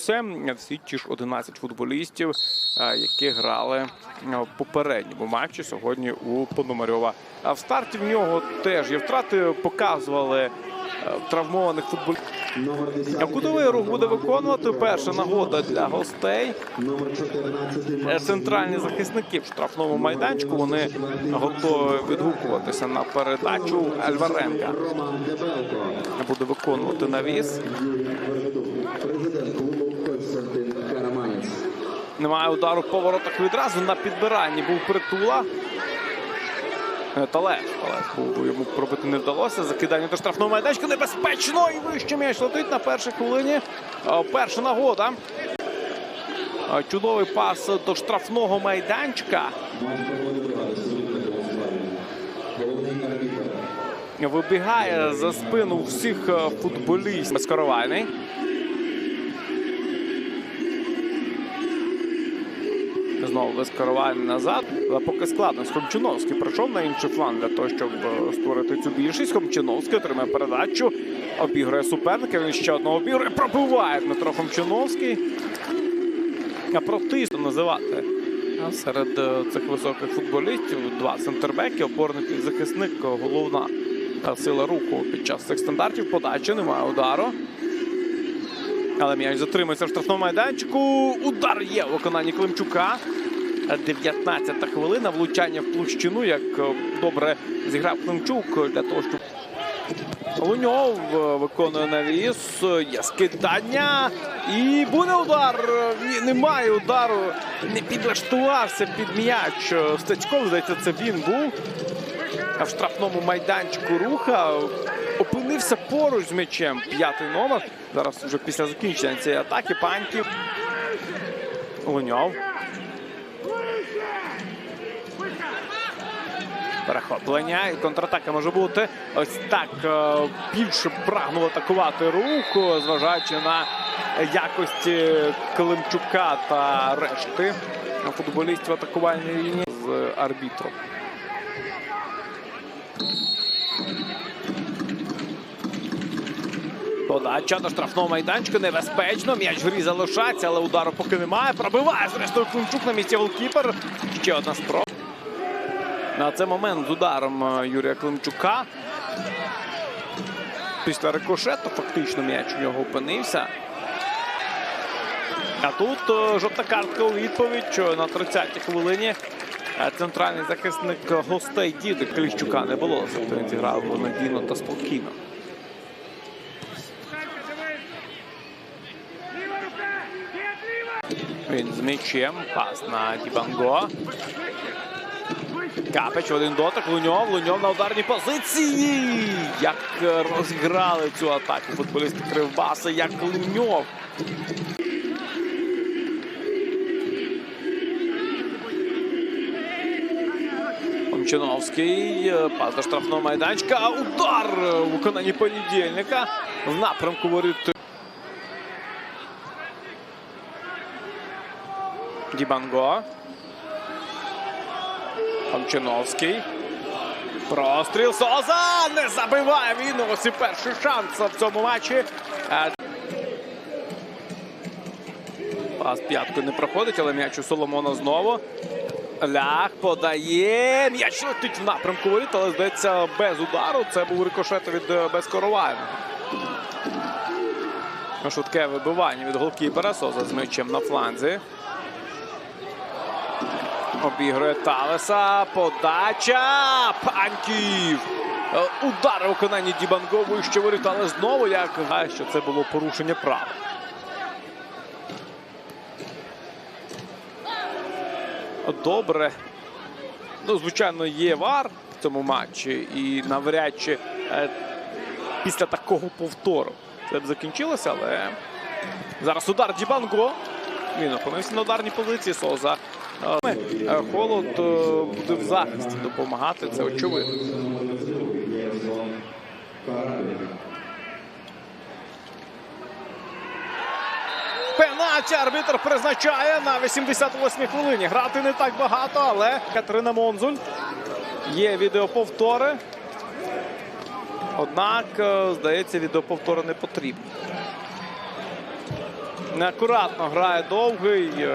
це всі ті ж 11 футболістів, е, які грали в попередньому матчі сьогодні у Пономарьова. А в старті в нього теж є втрати, показували е, травмованих футболістів. Номер 10. Кутовий рух буде виконувати перша нагода для гостей. Номер 14. Е, Центральні захисники в штрафному майданчику вони готові відгукуватися на передачу Альваренка. Буде виконувати навіс. Немає удару в поворотах відразу. На підбиранні був притула. Талеш, Талеш йому пробити не вдалося. Закидання до штрафного майданчика небезпечно і вище м'яч летить на першій хвилині. Е, Перша нагода. Е, Чудовий пас до штрафного майданчика. Вибігає за спину всіх е, футболістів. Безкоровальний. Знову безкоровальний назад. Але поки складно. з Хомчиновський прийшов на інший фланг для того, щоб е, створити цю більшість. Хомчиновський отримає передачу. Обігрує суперника. Він ще одного обігрує. Пробиває Дмитро Хомчиновський. А протисто називати серед е, цих високих футболістів два центрбеки, опорник і захисник, е, головна сила руху під час цих стандартів. Подачі немає удару. Але м'яч затримується в штрафному майданчику. Удар є у виконанні Климчука. 19-та хвилина. Влучання в площину. Як е, добре зіграв Климчук для того, щоб Луньов е, виконує навіс. Є скидання. І буде удар. Ні, немає удару. Не підлаштувався під м'яч. Стецьков, здається, це він був. В штрафному майданчику руха опинився поруч з м'ячем. П'ятий номер. Зараз вже після закінчення цієї атаки паньків. Луньов. Перехоплення і контратака може бути. Ось так е, більше прагнув атакувати рух, зважаючи на якості Климчука та решти футболістів атакувальної лінії з арбітром. Подача до штрафного майданчика небезпечно. М'яч в грі залишається, але удару поки немає. Пробиває зрештою Климчук на місці голкіпер. Ще одна спроба. На цей момент з ударом е, Юрія Климчука. Після рикошету фактично м'яч у нього опинився. А тут е, жовта картка у відповідь що на 30-й хвилині. е, Центральний захисник гостей діди Кліщука не було. Тобто він зіграв надійно та спокійно. Він з м'ячем. Пас на Дібанго. Капеч один дотик. Луньов. Луньов на ударній позиції. Як розіграли цю атаку футболісти Кривбаса, як Луньов. Комчиновський. е, Пас до штрафного майданчика. Удар у виконанні понедільника в напрямку воріт. Дібанго. Комчиновський. Простріл Соза! Не забиває він. Ось і перший шанс в цьому матчі. Е, Пас п'яткою не проходить, але м'яч у Соломона знову. Лях подає. М'яч летить в напрямку воріт, але здається без удару. Це був рикошет від е, безкоровального. Швидке вибивання від голкіпера. Соза з м'ячем на фланзі. Обігрує Талеса. Подача. Паньків. Е, Удар у виконанні Дібанго вище воріт, але знову як що це було порушення права. Добре. Ну, звичайно, є вар в цьому матчі, і навряд чи е, після такого повтору це б закінчилося, але зараз удар Дібанго. Він опинився на ударній позиції. Соза. Е, Холод е, буде в захисті допомагати, це очевидно. Пенальті арбітр призначає на 88-й хвилині. Грати не так багато, але Катерина Монзуль. Є відеоповтори. Однак, е, здається, відеоповтори не потрібні. неакуратно грає довгий.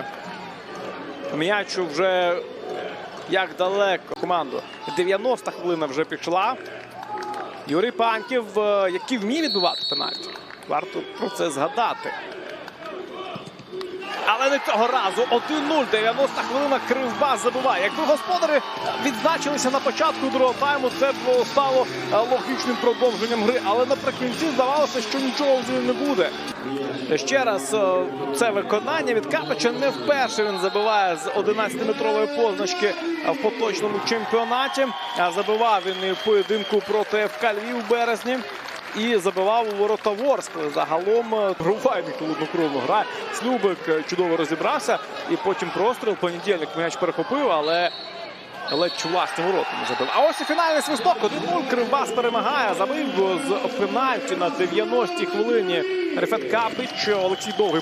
М'ячу вже як далеко команду. 90 хвилина вже пішла. Юрій Панків, е, який вміє відбивати пенальті. Варто про це згадати. Але не цього разу. 1-0, 90 хвилина Кривбас забиває. Якби господарі відзначилися на початку другого тайму, це б стало е, логічним продовженням гри. Але наприкінці здавалося, що нічого вже не буде. Ще раз е, це виконання від Капича. Не вперше він забиває з 11-метрової позначки е, в поточному чемпіонаті. Забивав він і в поєдинку проти ФК Львів у березні. І забивав у ворота Ворск. Загалом е, Рувайний холоднокровно грає. Слюбик е, чудово розібрався. І потім простріл. Понедільник м'яч перехопив, але ледь власним воротами забив. А ось і фінальний свисток. 1-0 Кривбас перемагає. Забив з пенальті на 90-й хвилині Рефет Капич. Олексій Довгий